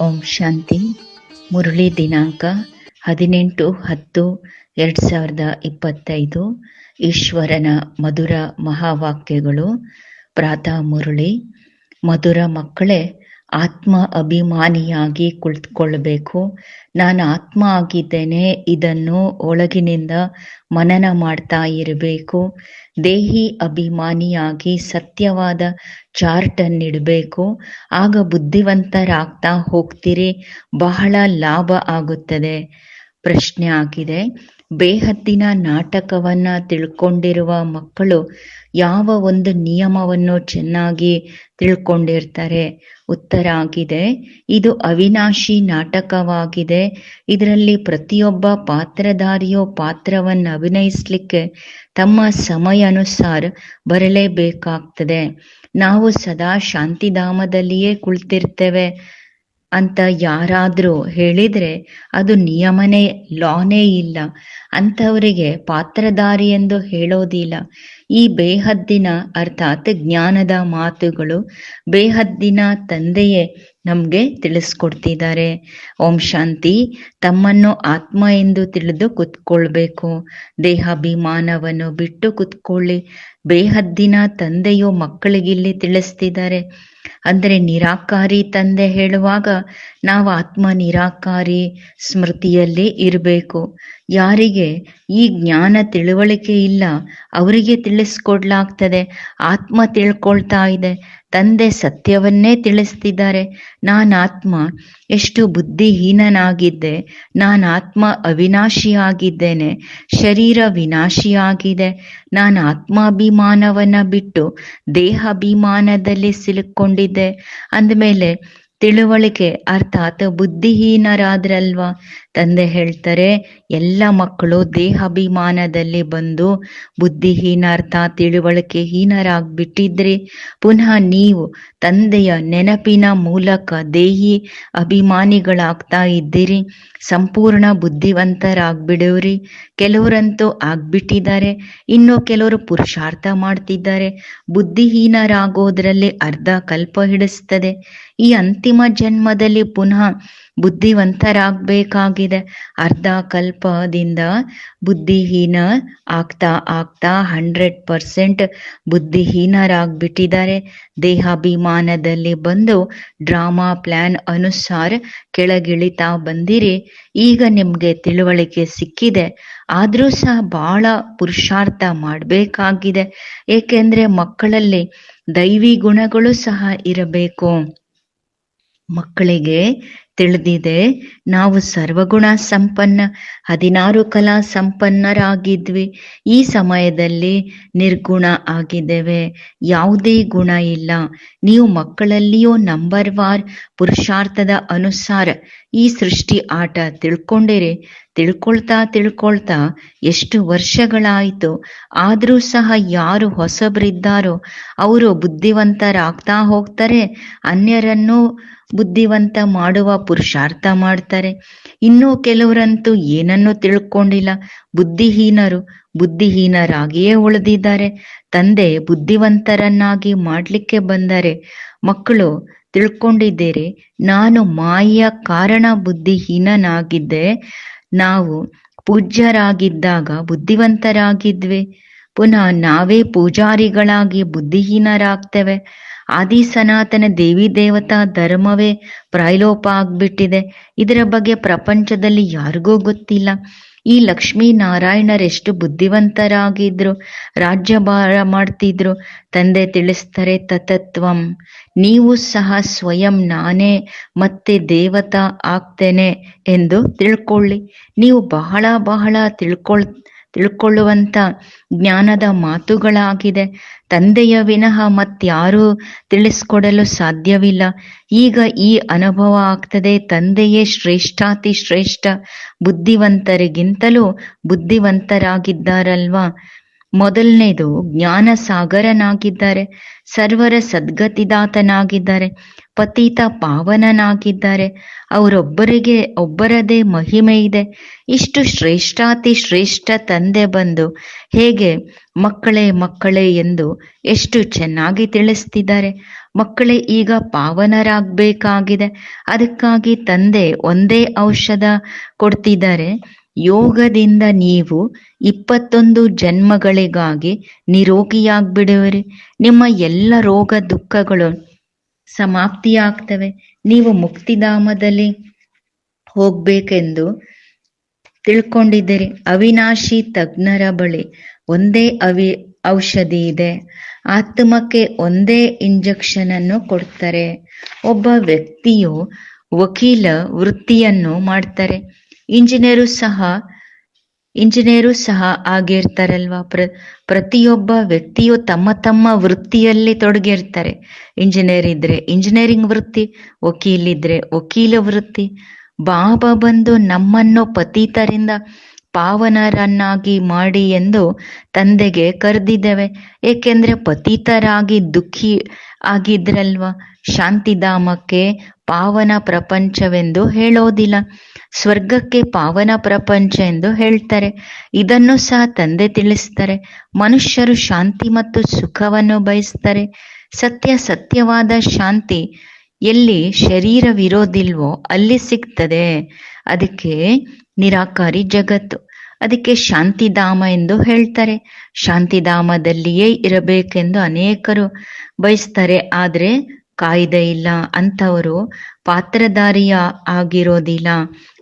ಓಂ ಶಾಂತಿ. ಮುರಳಿ ದಿನಾಂಕ ಹದಿನೆಂಟು ಹತ್ತು ಎರಡು ಸಾವಿರದ ಇಪ್ಪತ್ತೈದು. ಈಶ್ವರನ ಮಧುರ ಮಹಾವಾಕ್ಯಗಳು. ಪ್ರಾತಃ ಮುರಳಿ. ಮಧುರ ಮಕ್ಕಳೇ ಆತ್ಮ ಅಭಿಮಾನಿಯಾಗಿ ಕುಳಿತುಕೊಳ್ಬೇಕು ನಾನು ಆತ್ಮ ಆಗಿದ್ದೇನೆ ಇದನ್ನು ಒಳಗಿನಿಂದ ಮನನ ಮಾಡ್ತಾ ಇರಬೇಕು. ದೇಹಿ ಅಭಿಮಾನಿಯಾಗಿ ಸತ್ಯವಾದ ಚಾರ್ಟ್ ಅನ್ನಿಡಬೇಕು ಆಗ ಬುದ್ಧಿವಂತರಾಗ್ತಾ ಹೋಗ್ತೀರಿ, ಬಹಳ ಲಾಭ ಆಗುತ್ತದೆ. ಪ್ರಶ್ನೆ ಆಗಿದೆ. ಬೇಹತ್ತಿನ ನಾಟಕವನ್ನ ತಿಳ್ಕೊಂಡಿರುವ ಮಕ್ಕಳು ಯಾವ ಒಂದು ನಿಯಮವನ್ನು ಚೆನ್ನಾಗಿ ತಿಳ್ಕೊಂಡಿರ್ತಾರೆ? ಉತ್ತರ ಆಗಿದೆ, ಇದು ಅವಿನಾಶಿ ನಾಟಕವಾಗಿದೆ. ಇದರಲ್ಲಿ ಪ್ರತಿಯೊಬ್ಬ ಪಾತ್ರಧಾರಿಯೋ ಪಾತ್ರವನ್ನು ಅಭಿನಯಿಸ್ಲಿಕ್ಕೆ ತಮ್ಮ ಸಮಯ ಅನುಸಾರ ಬರಲೇಬೇಕಾಗ್ತದೆ. ನಾವು ಸದಾ ಶಾಂತಿಧಾಮದಲ್ಲಿಯೇ ಕುಳಿತಿರ್ತೇವೆ ಅಂತ ಯಾರಾದರೂ ಹೇಳಿದ್ರೆ ಅದು ನಿಯಮನೇ, ಲಾನೇ ಇಲ್ಲ. ಅಂಥವರಿಗೆ ಪಾತ್ರಧಾರಿ ಎಂದು ಹೇಳೋದಿಲ್ಲ. ಈ ಬೇಹದ್ದಿನ ಅರ್ಥಾತ್ ಜ್ಞಾನದ ಮಾತುಗಳು ಬೇಹದ್ದಿನ ತಂದೆಯೇ ನಮ್ಗೆ ತಿಳಿಸ್ಕೊಡ್ತಿದ್ದಾರೆ. ಓಂ ಶಾಂತಿ, ತಮ್ಮನ್ನು ಆತ್ಮ ಎಂದು ತಿಳಿದು ಕುತ್ಕೊಳ್ಬೇಕು. ದೇಹಾಭಿಮಾನವನ್ನು ಬಿಟ್ಟು ಕುತ್ಕೊಳ್ಳಿ. ಬೇಹದ್ದಿನ ತಂದೆಯು ಮಕ್ಕಳಿಗಿಲ್ಲಿ ತಿಳಿಸ್ತಿದ್ದಾರೆ. ಅಂದ್ರೆ ನಿರಾಕಾರಿ ತಂದೆ ಹೇಳುವಾಗ ನಾವು ಆತ್ಮ ನಿರಾಕಾರಿ ಸ್ಮೃತಿಯಲ್ಲಿ ಇರಬೇಕು. ಯಾರಿಗೆ ಈ ಜ್ಞಾನ ತಿಳುವಳಿಕೆ ಇಲ್ಲ, ಅವರಿಗೆ ತಿಳಿಸ್ಕೊಡ್ಲಾಗ್ತದೆ, ಆತ್ಮ ತಿಳ್ಕೊಳ್ತಾ ಇದೆ, ತಂದೆ ಸತ್ಯವನ್ನೇ ತಿಳಿಸ್ತಿದ್ದಾರೆ. ನಾನು ಆತ್ಮ, ಎಷ್ಟು ಬುದ್ಧಿಹೀನನಾಗಿದ್ದೆ, ನಾನು ಆತ್ಮ ಅವಿನಾಶಿಯಾಗಿದ್ದೇನೆ, ಶರೀರ ವಿನಾಶಿಯಾಗಿದೆ, ನಾನು ಆತ್ಮಾಭಿಮಾನವನ್ನ ಬಿಟ್ಟು ದೇಹಾಭಿಮಾನದಲ್ಲಿ ಸಿಲುಕೊಂಡಿದ್ದೆ ಅಂದಮೇಲೆ ತಿಳುವಳಿಕೆ ಅರ್ಥಾತ್ ಬುದ್ಧಿಹೀನರಾದ್ರಲ್ವಾ? ತಂದೆ ಹೇಳ್ತಾರೆ, ಎಲ್ಲ ಮಕ್ಕಳು ದೇಹಾಭಿಮಾನದಲ್ಲಿ ಬಂದು ಬುದ್ಧಿಹೀನ ಅರ್ಥ ತಿಳುವಳಿಕೆ ಹೀನರಾಗ್ಬಿಟ್ಟಿದ್ರಿ ಪುನಃ ನೀವು ತಂದೆಯ ನೆನಪಿನ ಮೂಲಕ ದೇಹಿ ಅಭಿಮಾನಿಗಳಾಗ್ತಾ ಇದ್ದೀರಿ, ಸಂಪೂರ್ಣ ಬುದ್ಧಿವಂತರಾಗ್ಬಿಡೋರಿ. ಕೆಲವರಂತೂ ಆಗ್ಬಿಟ್ಟಿದ್ದಾರೆ, ಇನ್ನು ಕೆಲವರು ಪುರುಷಾರ್ಥ ಮಾಡ್ತಿದ್ದಾರೆ. ಬುದ್ಧಿಹೀನರಾಗೋದ್ರಲ್ಲಿ ಅರ್ಧ ಕಲ್ಪ ಹಿಡಿಸ್ತದೆ ಈ ಅಂತಿಮ ಜನ್ಮದಲ್ಲಿ ಪುನಃ ಬುದ್ಧಿವಂತರಾಗಬೇಕಾಗಿದೆ. ಅರ್ಧ ಕಲ್ಪದಿಂದ ಬುದ್ಧಿಹೀನ ಆಗ್ತಾ ಆಗ್ತಾ ಹಂಡ್ರೆಡ್ ಪರ್ಸೆಂಟ್ ಬುದ್ಧಿಹೀನರಾಗ್ಬಿಟ್ಟಿದ್ದಾರೆ. ದೇಹಾಭಿಮಾನದಲ್ಲಿ ಬಂದು ಡ್ರಾಮಾ ಪ್ಲಾನ್ ಅನುಸಾರ ಕೆಳಗಿಳಿತಾ ಬಂದಿರಿ. ಈಗ ನಿಮ್ಗೆ ತಿಳುವಳಿಕೆ ಸಿಕ್ಕಿದೆ. ಆದ್ರೂ ಸಹ ಬಹಳ ಪುರುಷಾರ್ಥ ಮಾಡಬೇಕಾಗಿದೆ. ಏಕೆಂದ್ರೆ ಮಕ್ಕಳಲ್ಲಿ ದೈವಿ ಗುಣಗಳು ಸಹ ಇರಬೇಕು. ಮಕ್ಕಳಿಗೆ ತಿಳಿದಿದೆ, ನಾವು ಸರ್ವಗುಣ ಸಂಪನ್ನ, ಹದಿನಾರು ಕಲಾ ಸಂಪನ್ನರಾಗಿದ್ವಿ. ಈ ಸಮಯದಲ್ಲಿ ನಿರ್ಗುಣ ಆಗಿದ್ದೇವೆ. ಯಾವುದೇ ಗುಣ ಇಲ್ಲ. ನೀವು ಮಕ್ಕಳಲ್ಲಿಯೂ ನಂಬರ್ ವಾರ್ ಪುರುಷಾರ್ಥದ ಅನುಸಾರ ಈ ಸೃಷ್ಟಿ ಆಟ ತಿಳ್ಕೊಂಡಿರಿ. ತಿಳ್ಕೊಳ್ತಾ ತಿಳ್ಕೊಳ್ತಾ ಎಷ್ಟು ವರ್ಷಗಳಾಯಿತು. ಆದರೂ ಸಹ ಯಾರು ಹೊಸಬರಿದ್ದಾರೋ, ಅವರು ಬುದ್ಧಿವಂತರಾಗ್ತಾ ಹೋಗ್ತಾರೆ. ಅನ್ಯರನ್ನು ಬುದ್ಧಿವಂತ ಮಾಡುವ ಪುರುಷಾರ್ಥ ಮಾಡ್ತಾರೆ. ಇನ್ನೂ ಕೆಲವರಂತೂ ಏನನ್ನೂ ತಿಳ್ಕೊಂಡಿಲ್ಲ. ಬುದ್ಧಿಹೀನರು ಬುದ್ಧಿಹೀನರಾಗಿಯೇ ಉಳಿದಿದ್ದಾರೆ. ತಂದೆ ಬುದ್ಧಿವಂತರನ್ನಾಗಿ ಮಾಡ್ಲಿಕ್ಕೆ ಬಂದರೆ, ಮಕ್ಕಳು ತಿಳ್ಕೊಂಡಿದ್ದೀರಿ, ನಾನು ಮಾಯ ಕಾರಣ ಬುದ್ಧಿಹೀನನಾಗಿದ್ದೆ, ನಾವು ಪೂಜ್ಯರಾಗಿದ್ದಾಗ ಬುದ್ಧಿವಂತರಾಗಿದ್ವಿ. ಪುನಃ ನಾವೇ ಪೂಜಾರಿಗಳಾಗಿ ಬುದ್ಧಿಹೀನರಾಗ್ತೇವೆ. ಆದಿ ಸನಾತನ ದೇವಿ ದೇವತಾ ಧರ್ಮವೇ ಪ್ರಾಯಲೋಪ ಆಗ್ಬಿಟ್ಟಿದೆ ಇದರ ಬಗ್ಗೆ ಪ್ರಪಂಚದಲ್ಲಿ ಯಾರಿಗೂ ಗೊತ್ತಿಲ್ಲ. ಈ ಲಕ್ಷ್ಮೀ ನಾರಾಯಣರೆಷ್ಟು ಬುದ್ಧಿವಂತರಾಗಿದ್ರು ರಾಜ್ಯಭಾರ ಮಾಡ್ತಿದ್ರು. ತಂದೆ ತಿಳಿಸ್ತಾರೆ ತತತ್ವಂ. ನೀವು ಸಹ ಸ್ವಯಂ ನಾನೇ, ಮತ್ತೆ ದೇವತಾ ಆಗ್ತೇನೆ ಎಂದು ತಿಳ್ಕೊಳ್ಳಿ. ನೀವು ಬಹಳ ಬಹಳ ತಿಳ್ಕೊಳ್, ತಿಳ್ಕೊಳ್ಳುವಂತ ಜ್ಞಾನದ ಮಾತುಗಳಾಗಿದೆ. ತಂದೆಯ ವಿನಃ ಮತ್ಯಾರು ತಿಳಿಸ್ಕೊಡಲು ಸಾಧ್ಯವಿಲ್ಲ. ಈಗ ಈ ಅನುಭವ ಆಗ್ತದೆ. ತಂದೆಯೇ ಶ್ರೇಷ್ಠಾತಿ ಶ್ರೇಷ್ಠ. ಬುದ್ಧಿವಂತರಿಗಿಂತಲೂ ಬುದ್ಧಿವಂತರಾಗಿದ್ದಾರಲ್ವಾ? ಮೊದಲನೇದು ಜ್ಞಾನ ಸಾಗರನಾಗಿದ್ದಾರೆ ಸರ್ವರ ಸದ್ಗತಿದಾತನಾಗಿದ್ದಾರೆ, ಪತೀತ ಪಾವನನಾಗಿದ್ದಾರೆ, ಅವರೊಬ್ಬರಿಗೆ ಒಬ್ಬರದೇ ಮಹಿಮೆ ಇದೆ. ಇಷ್ಟು ಶ್ರೇಷ್ಠಾತಿ ಶ್ರೇಷ್ಠ ತಂದೆ ಬಂದು ಹೇಗೆ ಮಕ್ಕಳೇ ಮಕ್ಕಳೇ ಎಂದು ಎಷ್ಟು ಚೆನ್ನಾಗಿ ತಿಳಿಸ್ತಿದ್ದಾರೆ. ಮಕ್ಕಳೇ ಈಗ ಪಾವನರಾಗಬೇಕಾಗಿದೆ, ಅದಕ್ಕಾಗಿ ತಂದೆ ಒಂದೇ ಔಷಧ ಕೊಡ್ತಿದ್ದಾರೆ. ಯೋಗದಿಂದ ನೀವು ಇಪ್ಪತ್ತೊಂದು ಜನ್ಮಗಳಿಗಾಗಿ ನಿರೋಗಿಯಾಗ್ಬಿಡುವಿರಿ. ನಿಮ್ಮ ಎಲ್ಲ ರೋಗ ದುಃಖಗಳು ಸಮಾಪ್ತಿಯಾಗ್ತವೆ. ನೀವು ಮುಕ್ತಿಧಾಮದಲ್ಲಿ ಹೋಗ್ಬೇಕೆಂದು ತಿಳ್ಕೊಂಡಿದ್ದೀರಿ. ಅವಿನಾಶಿ ತಜ್ಞರ ಬಳಿ ಒಂದೇ ಅವಿ ಔಷಧಿ ಇದೆ. ಆತ್ಮಕ್ಕೆ ಒಂದೇ ಇಂಜೆಕ್ಷನ್ ಅನ್ನು ಕೊಡ್ತಾರೆ. ಒಬ್ಬ ವ್ಯಕ್ತಿಯು ವಕೀಲ ವೃತ್ತಿಯನ್ನು ಮಾಡ್ತಾರೆ. ಇಂಜಿನಿಯರು ಸಹ ಇಂಜಿನಿಯರು ಸಹ ಆಗಿರ್ತಾರಲ್ವಾ? ಪ್ರ, ಪ್ರತಿಯೊಬ್ಬ ವ್ಯಕ್ತಿಯು ತಮ್ಮ ತಮ್ಮ ವೃತ್ತಿಯಲ್ಲಿ ತೊಡಗಿರ್ತಾರೆ. ಇಂಜಿನಿಯರ್ ಇದ್ರೆ ಇಂಜಿನಿಯರಿಂಗ್ ವೃತ್ತಿ ವಕೀಲಿದ್ರೆ ವಕೀಲ ವೃತ್ತಿ. ಬಾಬಾ ಬಂದು ನಮ್ಮನ್ನು ಪತೀತರಿಂದ ಪಾವನರನ್ನಾಗಿ ಮಾಡಿ ಎಂದು ತಂದೆಗೆ ಕರೆದಿದ್ದೇವೆ. ಏಕೆಂದ್ರೆ ಪತೀತರಾಗಿ ದುಃಖಿ ಆಗಿದ್ರಲ್ವಾ? ಶಾಂತಿಧಾಮಕ್ಕೆ ಪಾವನ ಪ್ರಪಂಚವೆಂದು ಹೇಳೋದಿಲ್ಲ. ಸ್ವರ್ಗಕ್ಕೆ ಪಾವನ ಪ್ರಪಂಚ ಎಂದು ಹೇಳ್ತಾರೆ. ಇದನ್ನು ಸಹ ತಂದೆ ತಿಳಿಸ್ತಾರೆ. ಮನುಷ್ಯರು ಶಾಂತಿ ಮತ್ತು ಸುಖವನ್ನು ಬಯಸ್ತಾರೆ. ಸತ್ಯ ಸತ್ಯವಾದ ಶಾಂತಿ ಎಲ್ಲಿ ಶರೀರವಿರೋದಿಲ್ವೋ ಅಲ್ಲಿ ಸಿಗ್ತದೆ. ಅದಕ್ಕೆ ನಿರಾಕಾರಿ ಜಗತ್ತು, ಅದಕ್ಕೆ ಶಾಂತಿಧಾಮ ಎಂದು ಹೇಳ್ತಾರೆ. ಶಾಂತಿಧಾಮದಲ್ಲಿಯೇ ಇರಬೇಕೆಂದು ಅನೇಕರು ಬಯಸ್ತಾರೆ. ಆದ್ರೆ ಕಾಯ್ದೆ ಇಲ್ಲ ಅಂಥವರು ಪಾತ್ರಧಾರಿಯ ಆಗಿರೋದಿಲ್ಲ.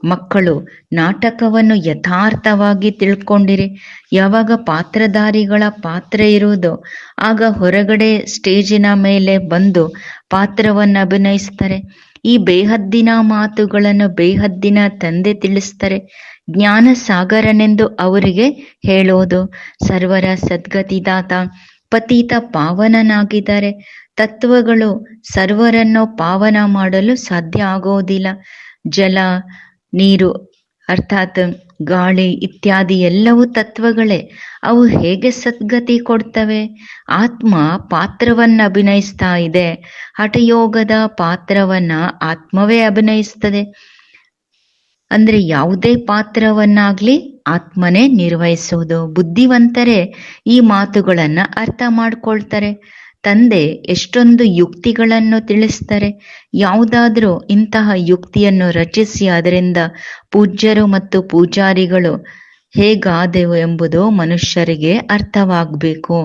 ಮಕ್ಕಳು, ನಾಟಕವನ್ನು ಯಥಾರ್ಥವಾಗಿ ತಿಳ್ಕೊಂಡಿರಿ. ಯಾವಾಗ ಪಾತ್ರಧಾರಿಗಳ ಪಾತ್ರ ಇರೋದು ಆಗ ಹೊರಗಡೆ ಸ್ಟೇಜಿನ ಮೇಲೆ ಬಂದು ಪಾತ್ರವನ್ನು ಅಭಿನಯಿಸ್ತಾರೆ. ಈ ಬೇಹದ್ದಿನ ಮಾತುಗಳನ್ನು ಬೇಹದ್ದಿನ ತಂದೆ ತಿಳಿಸ್ತಾರೆ. ಜ್ಞಾನ ಸಾಗರನೆಂದು ಅವರಿಗೆ ಹೇಳೋದು. ಸರ್ವರ ಸದ್ಗತಿದಾತ ಪತೀತ ಪಾವನನಾಗಿದ್ದಾರೆ. ತತ್ವಗಳು ಸರ್ವರನ್ನು ಪಾವನ ಮಾಡಲು ಸಾಧ್ಯ ಆಗೋದಿಲ್ಲ. ಜಲ, ನೀರು, ಅರ್ಥಾತ್ ಗಾಳಿ ಇತ್ಯಾದಿ ಎಲ್ಲವೂ ತತ್ವಗಳೇ. ಅವು ಹೇಗೆ ಸದ್ಗತಿ ಕೊಡ್ತವೆ? ಆತ್ಮ ಪಾತ್ರವನ್ನ ಅಭಿನಯಿಸ್ತಾ ಇದೆ. ಹಠಯೋಗದ ಪಾತ್ರವನ್ನ ಆತ್ಮವೇ ಅಭಿನಯಿಸ್ತದೆ. ಅಂದ್ರೆ ಯಾವುದೇ ಪಾತ್ರವನ್ನಾಗ್ಲಿ ಆತ್ಮನೇ ನಿರ್ವಹಿಸುವುದು ಬುದ್ಧಿವಂತರೇ ಈ ಮಾತುಗಳನ್ನ ಅರ್ಥ ಮಾಡ್ಕೊಳ್ತಾರೆ. ತಂದೆ ಎಷ್ಟೊಂದು ಯುಕ್ತಿಗಳನ್ನು ತಿಳಿಸ್ತಾರೆ. ಯಾವುದಾದ್ರೂ ಇಂತಹ ಯುಕ್ತಿಯನ್ನು ರಚಿಸಿ ಅದರಿಂದ ಪೂಜ್ಯರು ಮತ್ತು ಪೂಜಾರಿಗಳು ಹೇಗಾದೆವು ಎಂಬುದು ಮನುಷ್ಯರಿಗೆ ಅರ್ಥವಾಗಬೇಕು.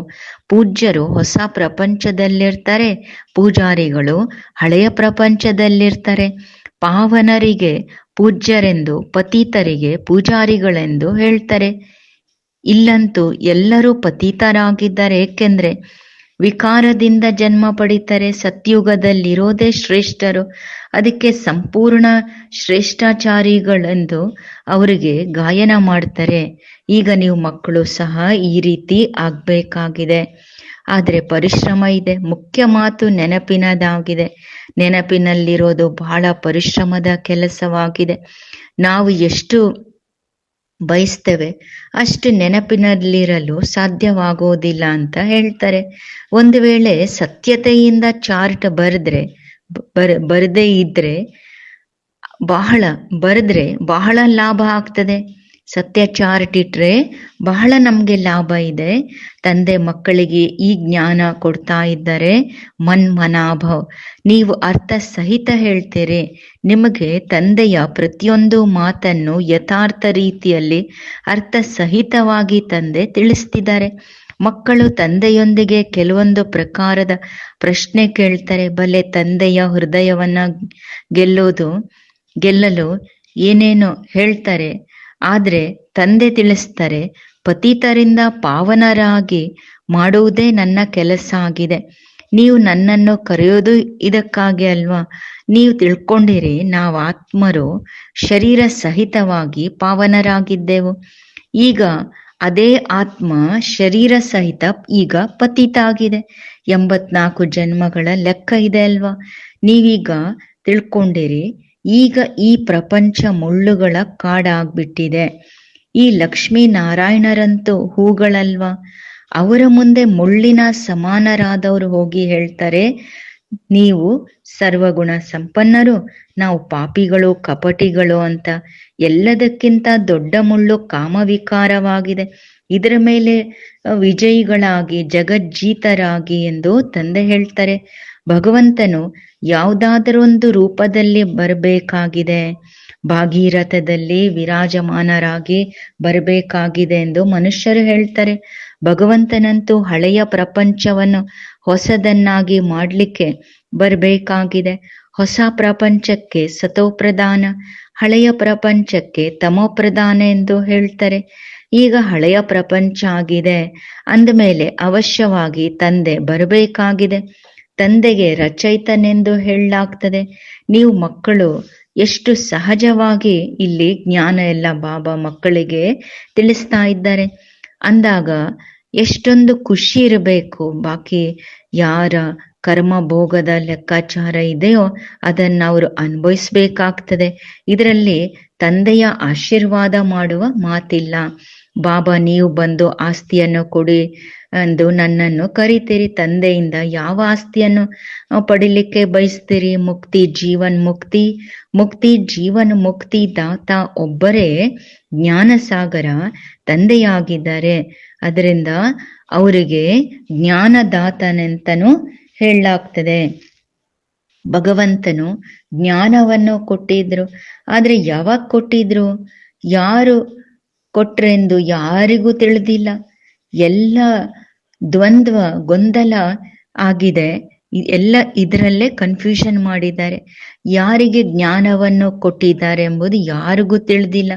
ಪೂಜ್ಯರು ಹೊಸ ಪ್ರಪಂಚದಲ್ಲಿರ್ತಾರೆ, ಪೂಜಾರಿಗಳು ಹಳೆಯ ಪ್ರಪಂಚದಲ್ಲಿರ್ತಾರೆ. ಪಾವನರಿಗೆ ಪೂಜ್ಯರೆಂದು, ಪತೀತರಿಗೆ ಪೂಜಾರಿಗಳೆಂದು ಹೇಳ್ತಾರೆ. ಇಲ್ಲಂತೂ ಎಲ್ಲರೂ ಪತೀತರಾಗಿದ್ದಾರೆ. ಏಕೆಂದ್ರೆ ವಿಕಾರದಿಂದ ಜನ್ಮ ಪಡಿತಾರೆ, ಸತ್ಯುಗದಲ್ಲಿರೋದೇ ಶ್ರೇಷ್ಠರು. ಅದಕ್ಕೆ ಸಂಪೂರ್ಣ ಶ್ರೇಷ್ಠಾಚಾರಿಗಳೆಂದು ಅವರಿಗೆ ಗಾಯನ ಮಾಡ್ತಾರೆ. ಈಗ ನೀವು ಮಕ್ಕಳು ಸಹ ಈ ರೀತಿ ಆಗ್ಬೇಕಾಗಿದೆ. ಆದರೆ ಪರಿಶ್ರಮ ಇದೆ. ಮುಖ್ಯ ಮಾತು ನೆನಪಿನದಾಗಿದೆ. ನೆನಪಿನಲ್ಲಿರೋದು ಬಹಳ ಪರಿಶ್ರಮದ ಕೆಲಸವಾಗಿದೆ. ನಾವು ಎಷ್ಟು ಬಯಸ್ತೇವೆ. ಅಷ್ಟು ನೆನಪಿನಲ್ಲಿರಲು ಸಾಧ್ಯವಾಗೋದಿಲ್ಲ ಅಂತ ಹೇಳ್ತಾರೆ. ಒಂದು ವೇಳೆ ಸತ್ಯತೆಯಿಂದ ಚಾರ್ಟ್ ಬರೆದ್ರೆ, ಬರ್, ಬರದೇ ಇದ್ರೆ, ಬಹಳ, ಬರೆದ್ರೆ ಬಹಳ ಲಾಭ ಆಗ್ತದೆ. ಸತ್ಯ ಚಾರ್ಟ್ ಇಟ್ರೆ ಬಹಳ ನಮ್ಗೆ ಲಾಭ ಇದೆ. ತಂದೆ ಮಕ್ಕಳಿಗೆ ಈ ಜ್ಞಾನ ಕೊಡ್ತಾ ಇದ್ದಾರೆ ಮನ್ಮನಾಭವ್ ನೀವು ಅರ್ಥ ಸಹಿತ ಹೇಳ್ತೀರಿ. ನಿಮಗೆ ತಂದೆಯ ಪ್ರತಿಯೊಂದು ಮಾತನ್ನು ಯಥಾರ್ಥ ರೀತಿಯಲ್ಲಿ ಅರ್ಥ ಸಹಿತವಾಗಿ ತಂದೆ ತಿಳಿಸ್ತಿದ್ದಾರೆ. ಮಕ್ಕಳು ತಂದೆಯೊಂದಿಗೆ ಕೆಲವೊಂದು ಪ್ರಕಾರದ ಪ್ರಶ್ನೆ ಕೇಳ್ತಾರೆ. ಬಲೆ ತಂದೆಯ ಹೃದಯವನ್ನ ಗೆಲ್ಲೋದು, ಗೆಲ್ಲಲು ಏನೇನು ಹೇಳ್ತಾರೆ. ಆದ್ರೆ ತಂದೆ ತಿಳಿಸ್ತಾರೆ, ಪತಿತರಿಂದ ಪಾವನರಾಗಿ ಮಾಡುವುದೇ ನನ್ನ ಕೆಲಸ ಆಗಿದೆ ನೀವು ನನ್ನನ್ನು ಕರೆಯೋದು ಇದಕ್ಕಾಗಿ ಅಲ್ವಾ? ನೀವು ತಿಳ್ಕೊಂಡಿರಿ, ನಾವು ಆತ್ಮರು ಶರೀರ ಸಹಿತವಾಗಿ ಪಾವನರಾಗಿದ್ದೆವು. ಈಗ ಅದೇ ಆತ್ಮ ಶರೀರ ಸಹಿತ ಈಗ ಪತಿತ ಆಗಿದೆ ಎಂಬತ್ನಾಲ್ಕು ಜನ್ಮಗಳ ಲೆಕ್ಕ ಇದೆ ಅಲ್ವಾ? ನೀವೀಗ ತಿಳ್ಕೊಂಡಿರಿ ಈಗ ಈ ಪ್ರಪಂಚ ಮುಳ್ಳುಗಳ ಕಾಡಾಗ್ಬಿಟ್ಟಿದೆ. ಈ ಲಕ್ಷ್ಮೀ ನಾರಾಯಣರಂತೂ ಹೂಗಳಲ್ವಾ? ಅವರ ಮುಂದೆ ಮುಳ್ಳಿನ ಸಮಾನರಾದವರು ಹೋಗಿ ಹೇಳ್ತಾರೆ, ನೀವು ಸರ್ವಗುಣ ಸಂಪನ್ನರು, ನಾವು ಪಾಪಿಗಳು, ಕಪಟಿಗಳು ಅಂತ. ಎಲ್ಲದಕ್ಕಿಂತ ದೊಡ್ಡ ಮುಳ್ಳು ಕಾಮವಿಕಾರವಾಗಿದೆ. ಇದರ ಮೇಲೆ ವಿಜಯಿಗಳಾಗಿ, ಜಗಜ್ಜೀತರಾಗಿ ಎಂದು ತಂದೆ ಹೇಳ್ತಾರೆ. ಭಗವಂತನು ಯಾವುದಾದರೊಂದು ರೂಪದಲ್ಲಿ ಬರಬೇಕಾಗಿದೆ. ಭಾಗೀರಥದಲ್ಲಿ ವಿರಾಜಮಾನರಾಗಿ ಬರಬೇಕಾಗಿದೆ ಎಂದು ಮನುಷ್ಯರು ಹೇಳ್ತಾರೆ. ಭಗವಂತನಂತೂ ಹಳೆಯ ಪ್ರಪಂಚವನ್ನು ಹೊಸದನ್ನಾಗಿ ಮಾಡಲಿಕ್ಕೆ ಬರಬೇಕಾಗಿದೆ. ಹೊಸ ಪ್ರಪಂಚಕ್ಕೆ ಸತೋಪ್ರಧಾನ, ಹಳೆಯ ಪ್ರಪಂಚಕ್ಕೆ ತಮೋಪ್ರಧಾನ ಎಂದು ಹೇಳ್ತಾರೆ. ಈಗ ಹಳೆಯ ಪ್ರಪಂಚ ಆಗಿದೆ. ಅಂದಮೇಲೆ ಅವಶ್ಯವಾಗಿ ತಂದೆ ಬರಬೇಕಾಗಿದೆ. ತಂದೆಗೆ ರಚಯಿತನೆಂದು ಹೇಳಲಾಗ್ತದೆ. ನೀವು ಮಕ್ಕಳು, ಎಷ್ಟು ಸಹಜವಾಗಿ ಇಲ್ಲಿ ಜ್ಞಾನ ಎಲ್ಲ ಬಾಬಾ ಮಕ್ಕಳಿಗೆ ತಿಳಿಸ್ತಾ ಇದ್ದಾರೆ. ಅಂದಾಗ ಎಷ್ಟೊಂದು ಖುಷಿ ಇರಬೇಕು. ಬಾಕಿ ಯಾರ ಕರ್ಮ ಭೋಗದ ಲೆಕ್ಕಾಚಾರ ಇದೆಯೋ ಅದನ್ನ ಅವರು ಅನುಭವಿಸ್ಬೇಕಾಗ್ತದೆ. ಇದರಲ್ಲಿ ತಂದೆಯ ಆಶೀರ್ವಾದ ಮಾಡುವ ಮಾತಿಲ್ಲ. ಬಾಬಾ, ನೀವು ಬಂದು ಆಸ್ತಿಯನ್ನು ಕೊಡಿ. ಎಂದು ನನ್ನನ್ನು ಕರಿತೀರಿ ತಂದೆಯಿಂದ. ಯಾವ ಆಸ್ತಿಯನ್ನು ಪಡಿಲಿಕ್ಕೆ ಬಯಸ್ತೀರಿ? ಮುಕ್ತಿ ಜೀವನ್ ಮುಕ್ತಿ ಮುಕ್ತಿ ಜೀವನ್ ಮುಕ್ತಿ ದಾತ ಒಬ್ಬರೇ ಜ್ಞಾನಸಾಗರ ತಂದೆಯಾಗಿದ್ದಾರೆ. ಅದರಿಂದ ಅವರಿಗೆ ಜ್ಞಾನದಾತನೆಂತನೂ ಹೇಳಲಾಗ್ತದೆ. ಭಗವಂತನು ಜ್ಞಾನವನ್ನು ಕೊಟ್ಟಿದ್ರು. ಆದ್ರೆ ಯಾವಾಗ ಕೊಟ್ಟಿದ್ರು? ಯಾರು ಕೊಟ್ರೆಂದು ಯಾರಿಗೂ ತಿಳಿದಿಲ್ಲ. ಎಲ್ಲ ದ್ವಂದ್ವ, ಗೊಂದಲ ಆಗಿದೆ. ಎಲ್ಲ ಇದರಲ್ಲೇ ಕನ್ಫ್ಯೂಷನ್ ಮಾಡಿದ್ದಾರೆ. ಯಾರಿಗೆ ಜ್ಞಾನವನ್ನು ಕೊಟ್ಟಿದ್ದಾರೆ ಎಂಬುದು ಯಾರಿಗೂ ತಿಳಿದಿಲ್ಲ.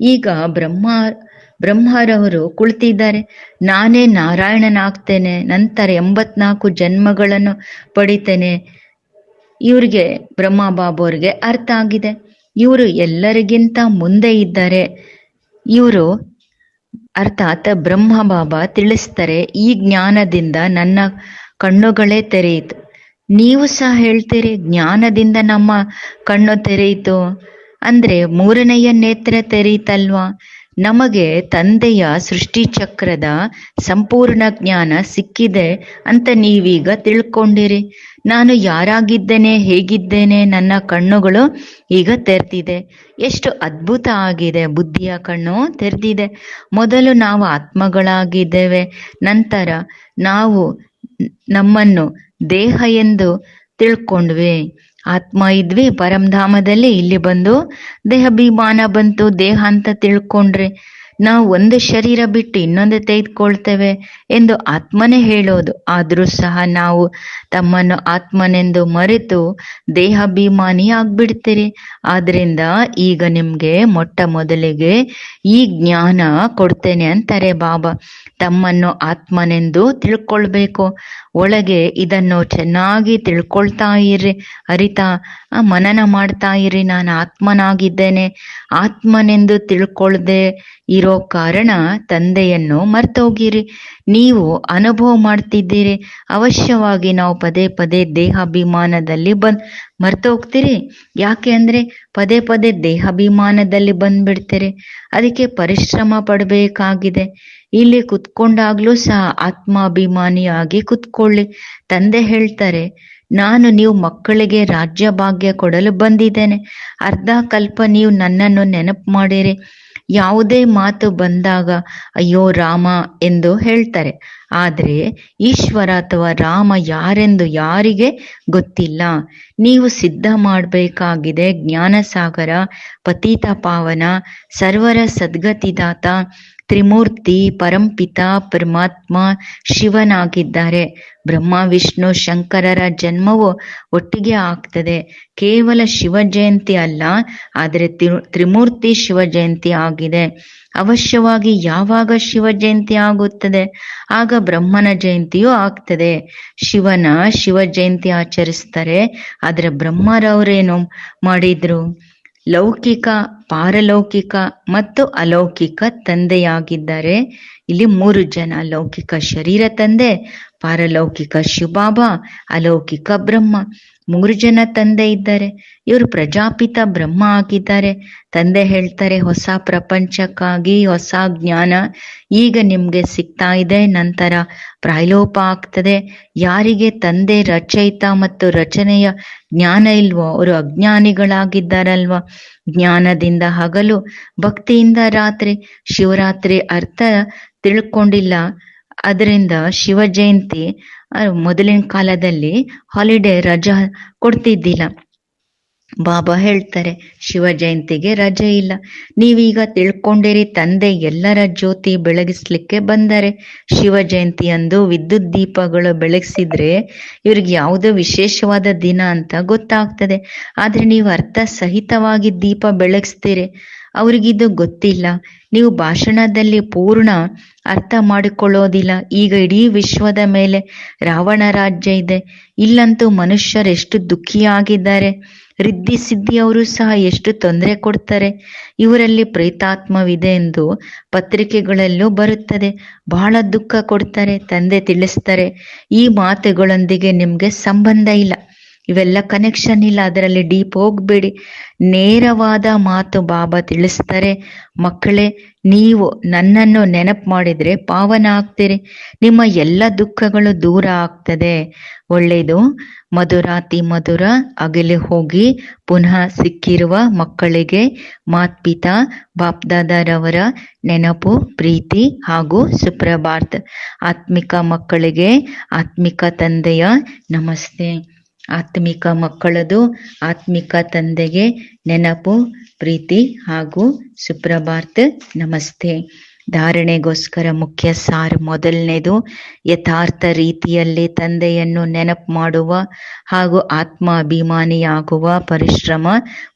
ಈಗ ಬ್ರಹ್ಮ, ಬ್ರಹ್ಮರವರು ಕುಳಿತಿದ್ದಾರೆ. ನಾನೇ ನಾರಾಯಣನಾಗ್ತೇನೆ, ನಂತರ ಎಂಬತ್ನಾಲ್ಕು ಜನ್ಮಗಳನ್ನು ಪಡಿತೇನೆ. ಇವ್ರಿಗೆ ಬ್ರಹ್ಮ ಬಾಬುವ್ರಿಗೆ ಅರ್ಥ ಆಗಿದೆ. ಇವರು ಎಲ್ಲರಿಗಿಂತ ಮುಂದೆ ಇದ್ದಾರೆ. ಇವರು ಅರ್ಥಾತ್ ಬ್ರಹ್ಮ ಬಾಬಾ ತಿಳಿಸ್ತಾರೆ, ಈ ಜ್ಞಾನದಿಂದ ನನ್ನ ಕಣ್ಣುಗಳೇ ತೆರೆಯಿತು. ನೀವು ಸಹ ಹೇಳ್ತೀರಿ, ಜ್ಞಾನದಿಂದ ನಮ್ಮ ಕಣ್ಣು ತೆರೆಯಿತು? ಅಂದ್ರೆ ಮೂರನೆಯ ನೇತ್ರ ತೆರೆಯಿತಲ್ವಾ? ನಮಗೆ ತಂದೆಯ ಸೃಷ್ಟಿ ಚಕ್ರದ ಸಂಪೂರ್ಣ ಜ್ಞಾನ ಸಿಕ್ಕಿದೆ ಅಂತ ನೀವೀಗ ತಿಳ್ಕೊಂಡಿರಿ. ನಾನು ಯಾರಾಗಿದ್ದೇನೆ, ಹೇಗಿದ್ದೇನೆ, ನನ್ನ ಕಣ್ಣುಗಳು ಈಗ ತೆರೆದಿದೆ ಎಷ್ಟು ಅದ್ಭುತ ಆಗಿದೆ, ಬುದ್ಧಿಯ ಕಣ್ಣು ತೆರೆದಿದೆ ಮೊದಲು ನಾವು ಆತ್ಮಗಳಾಗಿದ್ದೇವೆ, ನಂತರ ನಾವು ನಮ್ಮನ್ನು ದೇಹ ಎಂದು ತಿಳ್ಕೊಂಡ್ವಿ. ಆತ್ಮ ಇದ್ವಿ ಪರಂಧಾಮದಲ್ಲಿ ಇಲ್ಲಿ ಬಂದು ದೇಹಾಭಿಮಾನ ಬಂತು, ದೇಹ ಅಂತ ತಿಳ್ಕೊಂಡ್ರೆ. ನಾವು ಒಂದು ಶರೀರ ಬಿಟ್ಟು ಇನ್ನೊಂದು ತೆಗೆದುಕೊಳ್ತೇವೆ ಎಂದು ಆತ್ಮನೇ ಹೇಳೋದು. ಆದ್ರೂ ಸಹ ನಾವು ತಮ್ಮನ್ನು ಆತ್ಮನೆಂದು ಮರೆತು ದೇಹಾಭಿಮಾನಿ ಆಗ್ಬಿಡ್ತೀರಿ ಆದ್ರಿಂದ ಈಗ ನಿಮ್ಗೆ ಮೊಟ್ಟ ಮೊದಲಿಗೆ ಈ ಜ್ಞಾನ ಕೊಡ್ತೇನೆ ಅಂತಾರೆ ಬಾಬಾ. ತಮ್ಮನ್ನು ಆತ್ಮನೆಂದು ತಿಳ್ಕೊಳ್ಬೇಕು. ಒಳಗೆ ಇದನ್ನು ಚೆನ್ನಾಗಿ ತಿಳ್ಕೊಳ್ತಾ ಇರಿ. ಅರಿತಾ ಮನನ ಮಾಡ್ತಾ ಇರಿ. ನಾನು ಆತ್ಮನಾಗಿದ್ದೇನೆ. ಆತ್ಮನೆಂದು ತಿಳ್ಕೊಳ್ದೆ ಇರೋ ಕಾರಣ ತಂದೆಯನ್ನು ಮರ್ತೋಗಿರಿ. ನೀವು ಅನುಭವ ಮಾಡ್ತಿದ್ದೀರಿ. ಅವಶ್ಯವಾಗಿ ನಾವು ಪದೇ ಪದೇ ದೇಹಾಭಿಮಾನದಲ್ಲಿ ಬಂದ್ ಮರ್ತೋಗ್ತೀರಿ ಯಾಕೆ ಅಂದ್ರೆ ಪದೇ ಪದೇ ದೇಹಾಭಿಮಾನದಲ್ಲಿ ಬಂದ್ಬಿಡ್ತೀರಿ. ಅದಕ್ಕೆ ಪರಿಶ್ರಮ ಪಡಬೇಕಾಗಿದೆ. ಇಲ್ಲಿ ಕುತ್ಕೊಂಡಾಗ್ಲೂ ಸಹ ಆತ್ಮಾಭಿಮಾನಿಯಾಗಿ ಕುತ್ಕೊಳ್ಳಿ. ತಂದೆ ಹೇಳ್ತಾರೆ, ನಾನು ನೀವು ಮಕ್ಕಳಿಗೆ ರಾಜ್ಯ ಭಾಗ್ಯ ಕೊಡಲು ಬಂದಿದ್ದೇನೆ. ಅರ್ಧ ಕಲ್ಪ ನೀವು ನನ್ನನ್ನು ನೆನಪು ಮಾಡಿರಿ. ಯಾವುದೇ ಮಾತು ಬಂದಾಗ, ಅಯ್ಯೋ ರಾಮ ಎಂದು ಹೇಳ್ತಾರೆ. ಆದರೆ ಈಶ್ವರ ಅಥವಾ ರಾಮ ಯಾರೆಂದು ಯಾರಿಗೆ ಗೊತ್ತಿಲ್ಲ. ನೀವು ಸಿದ್ಧ ಮಾಡಬೇಕಾಗಿದೆ ಜ್ಞಾನಸಾಗರ, ಪತೀತ ಪಾವನ, ಸರ್ವರ ಸದ್ಗತಿದಾತ, ತ್ರಿಮೂರ್ತಿ, ಪರಂಪಿತ, ಪರಮಾತ್ಮ ಶಿವನಾಗಿದ್ದಾರೆ. ಬ್ರಹ್ಮ, ವಿಷ್ಣು, ಶಂಕರರ ಜನ್ಮವು ಒಟ್ಟಿಗೆ ಆಗ್ತದೆ. ಕೇವಲ ಶಿವ ಜಯಂತಿ ಅಲ್ಲ, ಆದರೆ ತ್ರಿ- ತ್ರಿಮೂರ್ತಿ ಶಿವ ಜಯಂತಿ ಆಗಿದೆ. ಅವಶ್ಯವಾಗಿ ಯಾವಾಗ ಶಿವ ಜಯಂತಿ ಆಗುತ್ತದೆ? ಆಗ ಬ್ರಹ್ಮನ ಜಯಂತಿಯೂ ಆಗ್ತದೆ. ಶಿವನ ಶಿವ ಜಯಂತಿ ಆಚರಿಸ್ತಾರೆ. ಆದ್ರೆ ಬ್ರಹ್ಮರವರೇನು ಮಾಡಿದ್ರು? ಲೌಕಿಕ, ಪಾರಲೌಕಿಕ ಮತ್ತು ಅಲೌಕಿಕ ತಂದೆಯಾಗಿದ್ದಾರೆ. ಇಲ್ಲಿ ಮೂರು ಜನ, ಲೌಕಿಕ ಶರೀರ ತಂದೆ, ಪಾರಲೌಕಿಕ ಶಿವಬಾಬಾ, ಅಲೌಕಿಕ ಬ್ರಹ್ಮ. ಮೂರು ಜನ ತಂದೆ ಇದ್ದಾರೆ. ಇವರು ಪ್ರಜಾಪಿತ ಬ್ರಹ್ಮ ಆಗಿದ್ದಾರೆ. ತಂದೆ ಹೇಳ್ತಾರೆ, ಹೊಸ ಪ್ರಪಂಚಕ್ಕಾಗಿ ಹೊಸ ಜ್ಞಾನ ಈಗ ನಿಮ್ಗೆ ಸಿಗ್ತಾ ಇದೆ. ನಂತರ ಪ್ರಾಯಲೋಪ ಆಗ್ತದೆ. ಯಾರಿಗೆ ತಂದೆ ರಚಯಿತ ಮತ್ತು ರಚನೆಯ ಜ್ಞಾನ ಇಲ್ವೋ, ಅವರು ಅಜ್ಞಾನಿಗಳಾಗಿದ್ದಾರಲ್ವ? ಜ್ಞಾನದಿಂದ ಹಗಲು, ಭಕ್ತಿಯಿಂದ ರಾತ್ರಿ, ಶಿವರಾತ್ರಿ ಅರ್ಥ ತಿಳ್ಕೊಂಡಿಲ್ಲ. ಅದರಿಂದ ಶಿವ ಜಯಂತಿ ಮೊದಲಿನ ಕಾಲದಲ್ಲಿ ಹಾಲಿಡೇ ರಜಾ ಕೊಡ್ತಿದ್ದಿಲ್ಲ. ಬಾಬಾ ಹೇಳ್ತಾರೆ, ಶಿವ ಜಯಂತಿಗೆ ರಜೆ ಇಲ್ಲ. ನೀವೀಗ ತಿಳ್ಕೊಂಡಿರಿ, ತಂದೆ ಎಲ್ಲರ ಜ್ಯೋತಿ ಬೆಳಗಿಸ್ಲಿಕ್ಕೆ ಬಂದರೆ. ಶಿವ ಜಯಂತಿಯಂದು ವಿದ್ಯುತ್ ದೀಪಗಳು ಬೆಳಗಿಸಿದ್ರೆ ಇವ್ರಿಗೆ ಯಾವುದೋ ವಿಶೇಷವಾದ ದಿನ ಅಂತ ಗೊತ್ತಾಗ್ತದೆ. ಆದ್ರೆ ನೀವು ಅರ್ಥ ಸಹಿತವಾಗಿ ದೀಪ ಬೆಳಗಿಸ್ತೀರಿ. ಅವ್ರಿಗಿದು ಗೊತ್ತಿಲ್ಲ. ನೀವು ಭಾಷಣದಲ್ಲಿ ಪೂರ್ಣ ಅರ್ಥ ಮಾಡಿಕೊಳ್ಳೋದಿಲ್ಲ. ಈಗ ಇಡೀ ವಿಶ್ವದ ಮೇಲೆ ರಾವಣ ರಾಜ್ಯ ಇದೆ. ಇಲ್ಲಂತೂ ಮನುಷ್ಯರು ಎಷ್ಟು ದುಃಖಿಯಾಗಿದ್ದಾರೆ. ರಿದ್ಧಿ ಅವರು ಸಹ ಎಷ್ಟು ತೊಂದರೆ ಕೊಡ್ತಾರೆ. ಇವರಲ್ಲಿ ಪ್ರೇತಾತ್ಮವಿದೆ ಎಂದು ಪತ್ರಿಕೆಗಳಲ್ಲೂ ಬರುತ್ತದೆ. ಬಹಳ ದುಃಖ ಕೊಡ್ತಾರೆ, ತಂದೆ ತಿಳಿಸ್ತಾರೆ. ಈ ಮಾತುಗಳೊಂದಿಗೆ ನಿಮ್ಗೆ ಸಂಬಂಧ ಇಲ್ಲ. ಇವೆಲ್ಲ ಕನೆಕ್ಷನ್ ಇಲ್ಲ, ಅದರಲ್ಲಿ ಡೀಪ್ ಹೋಗ್ಬೇಡಿ. ನೇರವಾದ ಮಾತು ಬಾಬಾ ತಿಳಿಸ್ತಾರೆ. ಮಕ್ಕಳೇ, ನೀವು ನನ್ನನ್ನು ನೆನಪು ಮಾಡಿದ್ರೆ ಪಾವನ ಆಗ್ತೀರಿ. ನಿಮ್ಮ ಎಲ್ಲ ದುಃಖಗಳು ದೂರ ಆಗ್ತದೆ. ಒಳ್ಳೆಯದು ಮಧುರಾತಿ ಮಧುರ, ಅಗಲಿ ಹೋಗಿ ಪುನಃ ಸಿಕ್ಕಿರುವ ಮಕ್ಕಳಿಗೆ ಮಾತ್ಪಿತಾ, ಬಾಪ್ದಾದರವರ ನೆನಪು, ಪ್ರೀತಿ ಹಾಗೂ ಸುಪ್ರಭಾತ್. ಆತ್ಮಿಕ ಮಕ್ಕಳಿಗೆ ಆತ್ಮಿಕ ತಂದೆಯ ನಮಸ್ತೆ. ಆತ್ಮಿಕ ಮಕ್ಕಳದು, ಆತ್ಮಿಕ ತಂದೆಗೆ ನೆನಪು, ಪ್ರೀತಿ ಹಾಗೂ ಸುಪ್ರಭಾತ್ ನಮಸ್ತೆ. ಧಾರಣೆಗೋಸ್ಕರ ಮುಖ್ಯ ಸಾರ್ ಮೊದಲನೇದು, ಯಥಾರ್ಥ ರೀತಿಯಲ್ಲಿ ತಂದೆಯನ್ನು ನೆನಪು ಮಾಡುವ ಹಾಗೂ ಆತ್ಮ ಅಭಿಮಾನಿಯಾಗುವ ಪರಿಶ್ರಮ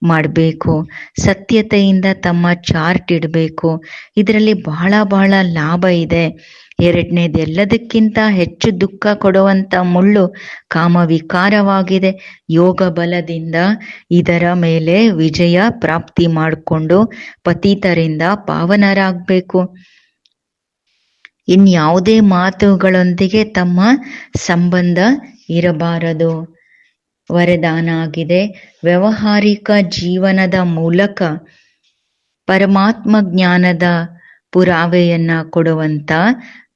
ಮಾಡಬೇಕು. ಸತ್ಯತೆಯಿಂದ ತಮ್ಮ ಚಾರ್ಟ್ ಇಡಬೇಕು. ಇದರಲ್ಲಿ ಬಹಳ ಬಹಳ ಲಾಭ ಇದೆ. ಎರಡನೇದು ಎಲ್ಲದಕ್ಕಿಂತ ಹೆಚ್ಚು ದುಃಖ ಕೊಡುವಂತ ಮುಳ್ಳು ಕಾಮವಿಕಾರವಾಗಿದೆ. ಯೋಗ ಬಲದಿಂದ ಇದರ ಮೇಲೆ ವಿಜಯ ಪ್ರಾಪ್ತಿ ಮಾಡಿಕೊಂಡು ಪತೀತರಿಂದ ಪಾವನರಾಗಬೇಕು. ಇನ್ಯಾವುದೇ ಮಾತುಗಳೊಂದಿಗೆ ತಮ್ಮ ಸಂಬಂಧ ಇರಬಾರದು. ವರದಾನ ಆಗಿದೆ ವ್ಯವಹಾರಿಕ ಜೀವನದ ಮೂಲಕ ಪರಮಾತ್ಮ ಜ್ಞಾನದ ಪುರಾವೆಯನ್ನ ಕೊಡುವಂತ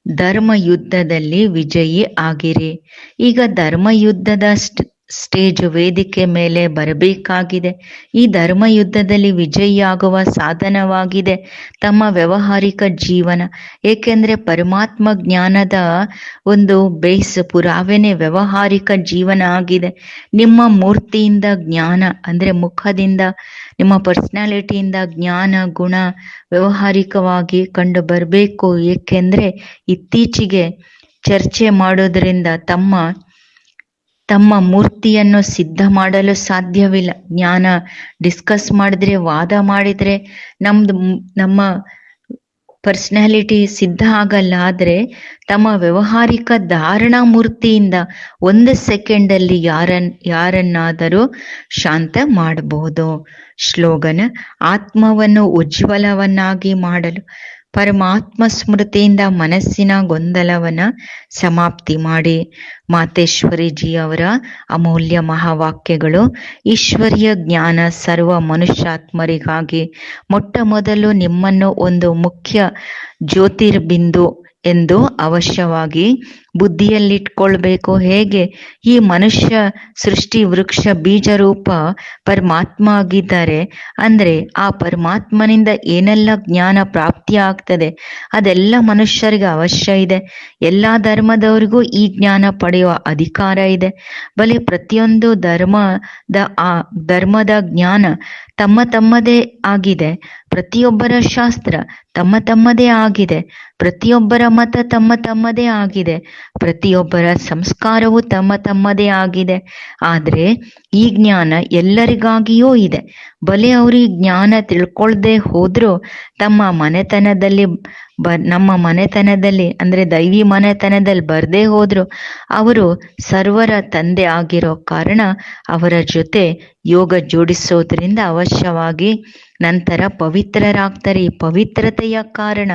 ಧರ್ಮ ಯುದ್ಧದಲ್ಲಿ ವಿಜಯಿ ಆಗಿರಿ. ಈಗ ಧರ್ಮ ಯುದ್ಧದ ಸ್ಟೇಜ್ ವೇದಿಕೆ ಮೇಲೆ ಬರಬೇಕಾಗಿದೆ. ಈ ಧರ್ಮ ಯುದ್ಧದಲ್ಲಿ ವಿಜಯಿಯಾಗುವ ಸಾಧನವಾಗಿದೆ ತಮ್ಮ ವ್ಯವಹಾರಿಕ ಜೀವನ. ಏಕೆಂದ್ರೆ ಪರಮಾತ್ಮ ಜ್ಞಾನದ ಒಂದು ಬೇಸ್ ಪುರಾವೆನೆ ವ್ಯಾವಹಾರಿಕ ಜೀವನ ಆಗಿದೆ. ನಿಮ್ಮ ಮೂರ್ತಿಯಿಂದ ಜ್ಞಾನ, ಅಂದ್ರೆ ಮುಖದಿಂದ ನಿಮ್ಮ ಪರ್ಸನಾಲಿಟಿಯಿಂದ ಜ್ಞಾನ, ಗುಣ ವ್ಯವಹಾರಿಕವಾಗಿ ಕಂಡು ಬರಬೇಕು. ಏಕೆಂದ್ರೆ ಇತ್ತೀಚೆಗೆ ಚರ್ಚೆ ಮಾಡೋದ್ರಿಂದ ತಮ್ಮ ತಮ್ಮ ಮೂರ್ತಿಯನ್ನು ಸಿದ್ಧ ಮಾಡಲು ಸಾಧ್ಯವಿಲ್ಲ. ಜ್ಞಾನ ಡಿಸ್ಕಸ್ ಮಾಡಿದ್ರೆ, ವಾದ ಮಾಡಿದ್ರೆ ನಮ್ದು, ನಮ್ಮ ಪರ್ಸನಾಲಿಟಿ ಸಿದ್ಧ ಆಗಲ್ಲ ಆದರೆ ತಮ್ಮ ವ್ಯವಹಾರಿಕ ಧಾರಣಾ ಮೂರ್ತಿಯಿಂದ ಒಂದು ಸೆಕೆಂಡ್ ಅಲ್ಲಿ ಯಾರನ್, ಯಾರನ್ನಾದರೂ ಶಾಂತ ಮಾಡಬಹುದು ಶ್ಲೋಗನ, ಆತ್ಮವನ್ನು ಉಜ್ವಲವನ್ನಾಗಿ ಮಾಡಲು. ಪರಮಾತ್ಮ ಸ್ಮೃತಿಯಿಂದ ಮನಸ್ಸಿನ ಗೊಂದಲವನ್ನ ಸಮಾಪ್ತಿ ಮಾಡಿ. ಮಾತೇಶ್ವರಿಜಿ ಅವರ ಅಮೂಲ್ಯ ಮಹಾವಾಕ್ಯಗಳು, ಈಶ್ವರ್ಯ ಜ್ಞಾನ ಸರ್ವ ಮನುಷ್ಯಾತ್ಮರಿಗಾಗಿ ಮೊಟ್ಟ ಮೊದಲು ನಿಮ್ಮನ್ನು ಒಂದು ಮುಖ್ಯ ಜ್ಯೋತಿರ್ಬಿಂದು ಎಂದು ಅವಶ್ಯವಾಗಿ ಬುದ್ಧಿಯಲ್ಲಿಟ್ಕೊಳ್ಬೇಕು. ಹೇಗೆ? ಈ ಮನುಷ್ಯ ಸೃಷ್ಟಿ ವೃಕ್ಷ ಬೀಜ ರೂಪ ಪರಮಾತ್ಮ ಆಗಿದ್ದಾರೆ ಅಂದ್ರೆ ಆ ಪರಮಾತ್ಮನಿಂದ ಏನೆಲ್ಲ ಜ್ಞಾನ ಪ್ರಾಪ್ತಿ ಆಗ್ತದೆ ಅದೆಲ್ಲ ಮನುಷ್ಯರಿಗೆ ಅವಶ್ಯ ಇದೆ. ಎಲ್ಲಾ ಧರ್ಮದವರಿಗೂ ಈ ಜ್ಞಾನ ಪಡೆಯುವ ಅಧಿಕಾರ ಇದೆ. ಬಲಿ ಪ್ರತಿಯೊಂದು ಧರ್ಮದ ಆ ಧರ್ಮದ ಜ್ಞಾನ ತಮ್ಮ ತಮ್ಮದೇ ಆಗಿದೆ. ಪ್ರತಿಯೊಬ್ಬರ ಶಾಸ್ತ್ರ ತಮ್ಮ ತಮ್ಮದೇ ಆಗಿದೆ. ಪ್ರತಿಯೊಬ್ಬರ ಮತ ತಮ್ಮ ತಮ್ಮದೇ ಆಗಿದೆ. ಪ್ರತಿಯೊಬ್ಬರ ಸಂಸ್ಕಾರವು ತಮ್ಮ ತಮ್ಮದೇ ಆಗಿದೆ. ಆದ್ರೆ ಈ ಜ್ಞಾನ ಎಲ್ಲರಿಗಾಗಿಯೂ ಇದೆ. ಬಲೆ ಅವರು ಈ ಜ್ಞಾನ ತಿಳ್ಕೊಳ್ದೆ ಹೋದ್ರೂ ತಮ್ಮ ಮನೆತನದಲ್ಲಿ ಬ, ನಮ್ಮ ಮನೆತನದಲ್ಲಿ, ಅಂದ್ರೆ ದೈವಿ ಮನೆತನದಲ್ಲಿ ಬರ್ದೇ ಹೋದ್ರು ಅವರು ಸರ್ವರ ತಂದೆ ಆಗಿರೋ ಕಾರಣ ಅವರ ಜೊತೆ ಯೋಗ ಜೋಡಿಸೋದ್ರಿಂದ ಅವಶ್ಯವಾಗಿ ನಂತರ ಪವಿತ್ರರಾಗ್ತಾರೆ. ಈ ಪವಿತ್ರತೆಯ ಕಾರಣ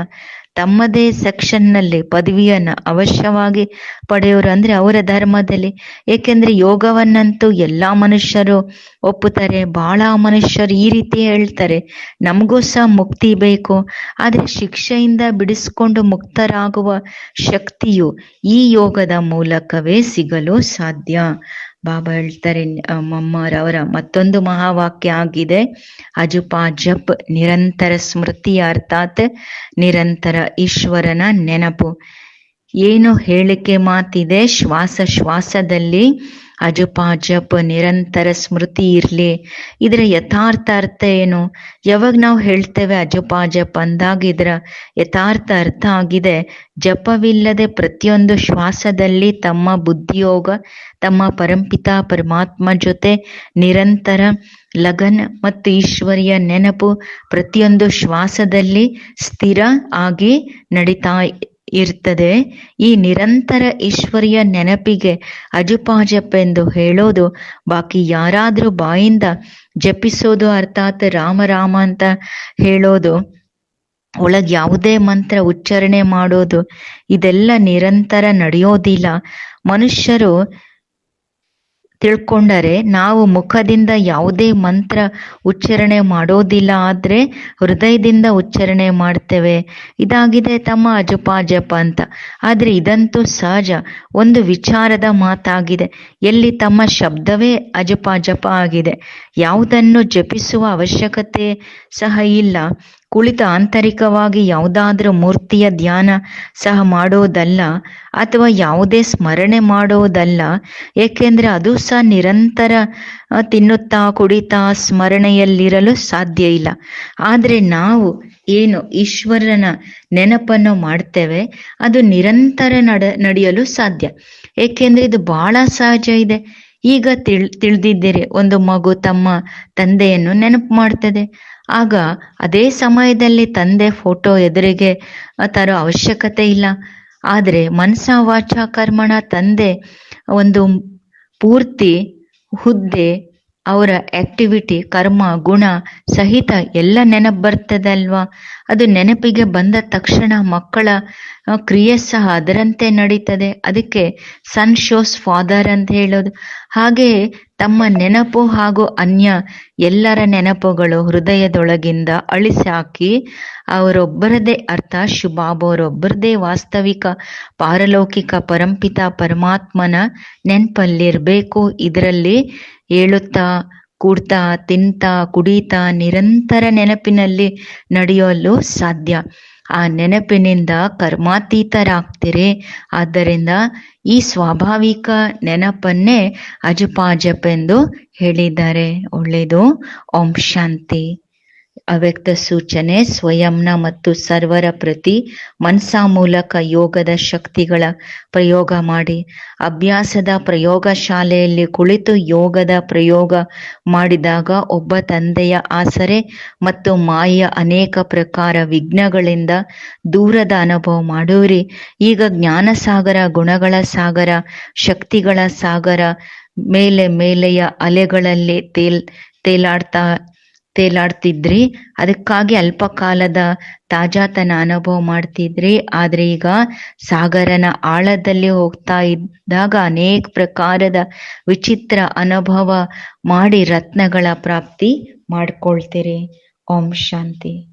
ತಮ್ಮದೇ ಸೆಕ್ಷನ್ನಲ್ಲಿ ಪದವಿಯನ್ನ ಅವಶ್ಯವಾಗಿ ಪಡೆಯೋರು ಅಂದ್ರೆ ಅವರ ಧರ್ಮದಲ್ಲಿ. ಏಕೆಂದ್ರೆ ಯೋಗವನ್ನಂತೂ ಎಲ್ಲಾ ಮನುಷ್ಯರು ಒಪ್ಪುತ್ತಾರೆ, ಬಹಳ ಮನುಷ್ಯರು ಈ ರೀತಿ ಹೇಳ್ತಾರೆ, ನಮಗೂ ಸಹ ಮುಕ್ತಿ ಬೇಕು. ಆದ್ರೆ ಶಿಕ್ಷೆಯಿಂದ ಬಿಡಿಸ್ಕೊಂಡು ಮುಕ್ತರಾಗುವ ಶಕ್ತಿಯು ಈ ಯೋಗದ ಮೂಲಕವೇ ಸಿಗಲು ಸಾಧ್ಯ. ಬಾಬಾ ಹೇಳ್ತಾರೆ ಮಮ್ಮರವರ ಮತ್ತೊಂದು ಮಹಾವಾಕ್ಯ ಆಗಿದೆ, ಅಜುಪಾ ಜಪ್ ನಿರಂತರ ಸ್ಮೃತಿ ಅರ್ಥಾತ್ ನಿರಂತರ ಈಶ್ವರನ ನೆನಪು. ಏನು ಹೇಳಿಕೆ ಮಾತಿದೆ, ಶ್ವಾಸ ಶ್ವಾಸದಲ್ಲಿ ಅಜುಪಾ ಜಪ, ನಿರಂತರ ಸ್ಮೃತಿ ಇರ್ಲಿ. ಇದರ ಯಥಾರ್ಥ ಅರ್ಥ ಏನು? ಯಾವಾಗ ನಾವು ಹೇಳ್ತೇವೆ ಅಜಪ ಜಪ ಅಂದಾಗ ಇದರ ಯಥಾರ್ಥ ಅರ್ಥ ಆಗಿದೆ. ಜಪವಿಲ್ಲದೆ ಪ್ರತಿಯೊಂದು ಶ್ವಾಸದಲ್ಲಿ ತಮ್ಮ ಬುದ್ಧಿಯೋಗ, ತಮ್ಮ ಪರಂಪಿತ ಪರಮಾತ್ಮ ಜೊತೆ ನಿರಂತರ ಲಗನ್ ಮತ್ತು ಈಶ್ವರಿಯ ನೆನಪು ಪ್ರತಿಯೊಂದು ಶ್ವಾಸದಲ್ಲಿ ಸ್ಥಿರ ಆಗಿ ನಡೀತಾ ಇರ್ತದೆ. ಈ ನಿರಂತರ ಈಶ್ವರಿಯ ನೆನಪಿಗೆ ಅಜುಪಾಜಪ್ ಎಂದು ಹೇಳೋದು ಬಾಕಿ ಯಾರಾದ್ರೂ ಬಾಯಿಂದ ಜಪಿಸೋದು ಅರ್ಥಾತ್ ರಾಮ ರಾಮ ಅಂತ ಹೇಳೋದು. ಒಳಗ್ ಯಾವುದೇ ಮಂತ್ರ ಉಚ್ಚಾರಣೆ ಮಾಡೋದು, ಇದೆಲ್ಲ ನಿರಂತರ ನಡೆಯೋದಿಲ್ಲ. ಮನುಷ್ಯರು ತಿಳ್ಕೊಂಡರೆ ನಾವು ಮುಖದಿಂದ ಯಾವುದೇ ಮಂತ್ರ ಉಚ್ಚಾರಣೆ ಮಾಡೋದಿಲ್ಲ ಆದರೆ ಹೃದಯದಿಂದ ಉಚ್ಚಾರಣೆ ಮಾಡ್ತೇವೆ. ಇದಾಗಿದೆ ತಮ್ಮ ಅಜಪ ಜಪ ಅಂತ. ಆದರೆ ಇದಂತೂ ಸಹಜ. ಒಂದು ವಿಚಾರದ ಮಾತಾಗಿದೆ. ಎಲ್ಲಿ ತಮ್ಮ ಶಬ್ದವೇ ಅಜಪ ಜಪ ಆಗಿದೆ. ಯಾವುದನ್ನು ಜಪಿಸುವ ಅವಶ್ಯಕತೆ ಸಹ ಇಲ್ಲ. ಕುಳಿತ ಆಂತರಿಕವಾಗಿ ಯಾವುದಾದ್ರೂ ಮೂರ್ತಿಯ ಧ್ಯಾನ ಸಹ ಮಾಡೋದಲ್ಲ ಅಥವಾ ಯಾವುದೇ ಸ್ಮರಣೆ ಮಾಡೋದಲ್ಲ, ಏಕೆಂದ್ರೆ ಅದು ಸಹ ನಿರಂತರ ತಿನ್ನುತ್ತಾ, ಕುಡಿತಾ, ಸ್ಮರಣೆಯಲ್ಲಿರಲು ಸಾಧ್ಯ ಇಲ್ಲ. ಆದ್ರೆ ನಾವು ಏನು ಈಶ್ವರನ ನೆನಪನ್ನು ಮಾಡ್ತೇವೆ, ಅದು ನಿರಂತರ ನಡ, ನಡೆಯಲು ಸಾಧ್ಯ. ಏಕೆಂದ್ರೆ ಇದು ಬಹಳ ಸಹಜ ಇದೆ. ಈಗ ತಿಳ್, ತಿಳಿದಿದ್ದೀರಿ, ಒಂದು ಮಗು ತಮ್ಮ ತಂದೆಯನ್ನು ನೆನಪು ಮಾಡ್ತದೆ. ಆಗ ಅದೇ ಸಮಯದಲ್ಲಿ ತಂದೆ ಫೋಟೋ ಎದುರಿಗೆ ತರೋ ಅವಶ್ಯಕತೆ ಇಲ್ಲ. ಆದರೆ ಮನಸ ವಾಚ ಕರ್ಮಣ ತಂದೆ ಒಂದು ಪೂರ್ತಿ ಹುದ್ದೆ, ಅವರ ಆಕ್ಟಿವಿಟಿ ಕರ್ಮ, ಗುಣ ಸಹಿತ ಎಲ್ಲ ನೆನಪು ಬರ್ತದೆ ಅಲ್ವಾ ಅದು ನೆನಪಿಗೆ ಬಂದ ತಕ್ಷಣ ಮಕ್ಕಳ ಕ್ರಿಯೆ ಸಹ ಅದರಂತೆ ನಡೀತದೆ. ಅದಕ್ಕೆ ಸನ್ ಶೋಸ್ ಫಾದರ್ ಅಂತ ಹೇಳೋದು. ಹಾಗೆ ತಮ್ಮ ನೆನಪು ಹಾಗೂ ಅನ್ಯ ಎಲ್ಲರ ನೆನಪುಗಳು ಹೃದಯದೊಳಗಿಂದ ಅಳಿಸಿ ಹಾಕಿ ಅವರೊಬ್ಬರದೇ ಅರ್ಥ, ಶುಭಾಬ್ ಅವರೊಬ್ಬರದೇ ವಾಸ್ತವಿಕ, ಪಾರಲೌಕಿಕ, ಪರಂಪಿತ, ಪರಮಾತ್ಮನ ನೆನಪಲ್ಲಿರ್ಬೇಕು. ಇದರಲ್ಲಿ ಹೇಳುತ್ತಾ ಕೂಡ್ತಾ, ತಿಂತಾ, ಕುಡಿತಾ ನಿರಂತರ ನೆನಪಿನಲ್ಲಿ ನಡೆಯಲು ಸಾಧ್ಯ. ಆ ನೆನಪಿನಿಂದ ಕರ್ಮಾತೀತರಾಗ್ತೀರಿ. ಆದ್ದರಿಂದ ಈ ಸ್ವಾಭಾವಿಕ ನೆನಪನ್ನೇ ಅಜಪಾಜಪ್ ಎಂದು ಹೇಳಿದ್ದಾರೆ. ಒಳ್ಳೆಯದು. ಓಂ ಶಾಂತಿ. ಅವ್ಯಕ್ತ ಸೂಚನೆ ಸ್ವಯಂನ ಮತ್ತು ಸರ್ವರ ಪ್ರತಿ ಮನಸಾ ಮೂಲಕ ಯೋಗದ ಶಕ್ತಿಗಳ ಪ್ರಯೋಗ ಮಾಡಿ. ಅಭ್ಯಾಸದ ಪ್ರಯೋಗ ಶಾಲೆಯಲ್ಲಿ ಕುಳಿತು ಯೋಗದ ಪ್ರಯೋಗ ಮಾಡಿದಾಗ ಒಬ್ಬ ತಂದೆಯ ಆಸರೆ ಮತ್ತು ಮಾಯ ಅನೇಕ ಪ್ರಕಾರ ವಿಘ್ನಗಳಿಂದ ದೂರದ ಅನುಭವ ಮಾಡುವಿರಿ. ಈಗ ಜ್ಞಾನ ಸಾಗರ ಗುಣಗಳ ಸಾಗರ, ಶಕ್ತಿಗಳ ಸಾಗರ, ಮೇಲೆ ಮೇಲೆಯ ಅಲೆಗಳಲ್ಲಿ ತೇಲ್, ತೇಲಾಡ್ತಾ ತೇಲಾಡ್ತಿದ್ರಿ. ಅದಕ್ಕಾಗಿ ಅಲ್ಪ ಕಾಲದ ತಾಜಾತನ ಅನುಭವ ಮಾಡ್ತಿದ್ರಿ. ಆದ್ರೆ ಈಗ ಸಾಗರನ ಆಳದಲ್ಲಿ ಹೋಗ್ತಾ ಇದ್ದಾಗ ಅನೇಕ ಪ್ರಕಾರದ ವಿಚಿತ್ರ ಅನುಭವ ಮಾಡಿ ರತ್ನಗಳ ಪ್ರಾಪ್ತಿ ಮಾಡ್ಕೊಳ್ತೀರಿ. ಓಂ ಶಾಂತಿ.